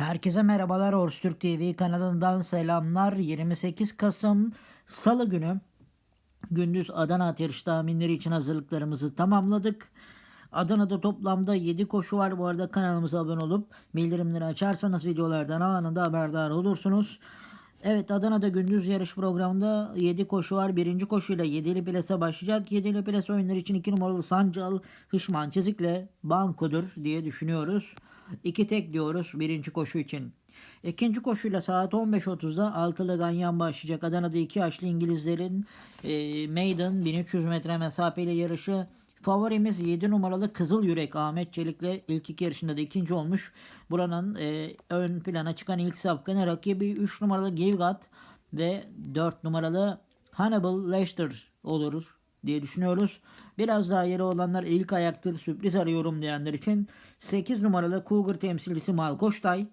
Herkese merhabalar Ors Türk TV kanalından selamlar. 28 Kasım Salı günü gündüz Adana at yarış tahminleri için hazırlıklarımızı tamamladık. Adana'da toplamda 7 koşu var. Bu arada kanalımıza abone olup bildirimleri açarsanız videolardan anında haberdar olursunuz. Evet Adana'da gündüz yarış programında 7 koşu var. Birinci koşuyla 7'li plase başlayacak. 7'li plase oyunları için 2 numaralı Sancal Hışman Çizik'le bankodur diye düşünüyoruz. 2 tek diyoruz birinci koşu için. İkinci koşuyla saat 15.30'da altılı ganyan başlayacak. Adana'da iki yaşlı İngilizlerin e, Maiden 1300 metre mesafeli yarışı. Favorimiz 7 numaralı Kızıl Yürek Ahmet Çelik'le ilk iki yarışında da ikinci olmuş. Buranın e, ön plana çıkan ilk safkanı rakibi 3 numaralı Givgat ve 4 numaralı Hannibal Leicester olur diye düşünüyoruz. Biraz daha yeri olanlar ilk ayaktır sürpriz arıyorum diyenler için 8 numaralı Cougar temsilcisi Malkoçtay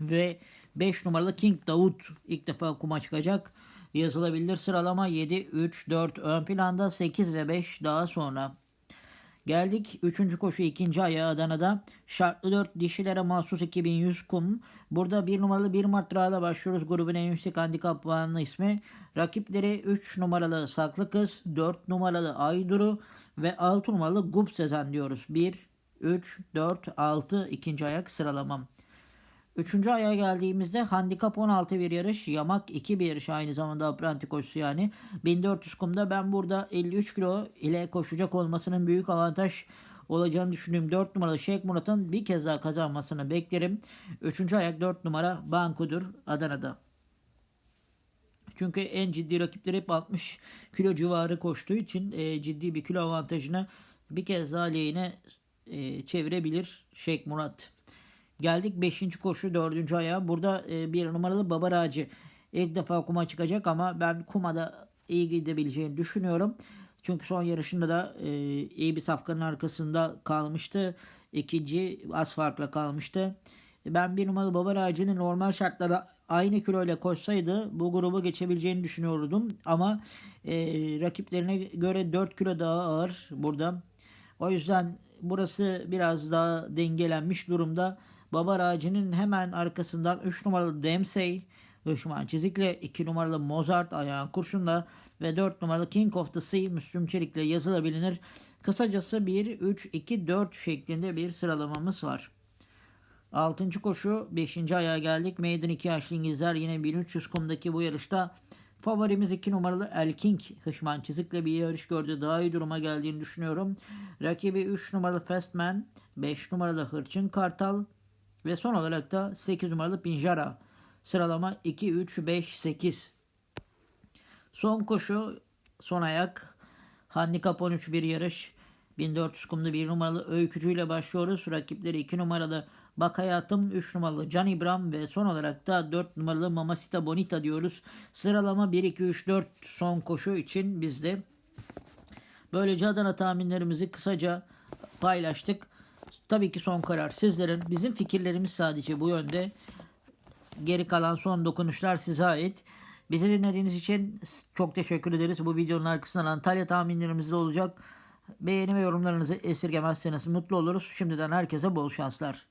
ve 5 numaralı King Davut ilk defa kuma çıkacak. Yazılabilir sıralama 7, 3, 4 ön planda 8 ve 5 daha sonra. Geldik 3. koşu 2. ayağı Adana'da. Şartlı 4 dişilere mahsus 2100 kum. Burada 1 numaralı 1 Mart Rağ'la başlıyoruz. Grubun en yüksek handikap puanlı ismi. Rakipleri 3 numaralı Saklı Kız, 4 numaralı Ayduru ve 6 numaralı Gup Sezen diyoruz. 1, 3, 4, 6 ikinci ayak sıralamam. Üçüncü aya geldiğimizde handikap 16 bir yarış, yamak 2 bir yarış aynı zamanda apranti koşusu yani. 1400 kumda ben burada 53 kilo ile koşacak olmasının büyük avantaj olacağını düşündüğüm 4 numaralı Şeyh Murat'ın bir kez daha kazanmasını beklerim. Üçüncü ayak 4 numara Banku'dur Adana'da. Çünkü en ciddi rakipleri hep 60 kilo civarı koştuğu için e, ciddi bir kilo avantajını bir kez daha lehine e, çevirebilir Şeyh Murat. Geldik 5. koşu 4. ayağa. Burada e, bir numaralı Babar Ağacı ilk defa kuma çıkacak ama ben kumada iyi gidebileceğini düşünüyorum. Çünkü son yarışında da e, iyi bir safkanın arkasında kalmıştı. İkinci az farkla kalmıştı. Ben bir numaralı Babar Ağacı'nın normal şartlarda aynı kiloyla koşsaydı bu grubu geçebileceğini düşünüyordum. Ama e, rakiplerine göre 4 kilo daha ağır burada. O yüzden burası biraz daha dengelenmiş durumda. Babar ağacının hemen arkasından 3 numaralı Dempsey, Hışman Çizik'le 2 numaralı Mozart ayağın kurşunla ve 4 numaralı King of the Sea Müslüm Çelik'le yazılabilir. Kısacası 1, 3, 2, 4 şeklinde bir sıralamamız var. 6. koşu 5. ayağa geldik. Maiden 2 yaşlı İngilizler yine 1300 kumdaki bu yarışta Favorimiz 2 numaralı El King Hışman Çizik'le bir yarış gördü. Daha iyi duruma geldiğini düşünüyorum. Rakibi 3 numaralı Fastman, 5 numaralı Hırçın Kartal ve son olarak da 8 numaralı Pinjara. Sıralama 2, 3, 5, 8. Son koşu, son ayak. Handikap 13 bir yarış. 1400 kumda 1 numaralı öykücüyle başlıyoruz. Rakipleri 2 numaralı Bak Hayatım, 3 numaralı Can İbrahim ve son olarak da 4 numaralı Mamacita Bonita diyoruz. Sıralama 1, 2, 3, 4 son koşu için bizde. Böylece Adana tahminlerimizi kısaca paylaştık. Tabii ki son karar sizlerin. Bizim fikirlerimiz sadece bu yönde. Geri kalan son dokunuşlar size ait. Bizi dinlediğiniz için çok teşekkür ederiz. Bu videonun arkasından Antalya tahminlerimiz de olacak. Beğeni ve yorumlarınızı esirgemezseniz mutlu oluruz. Şimdiden herkese bol şanslar.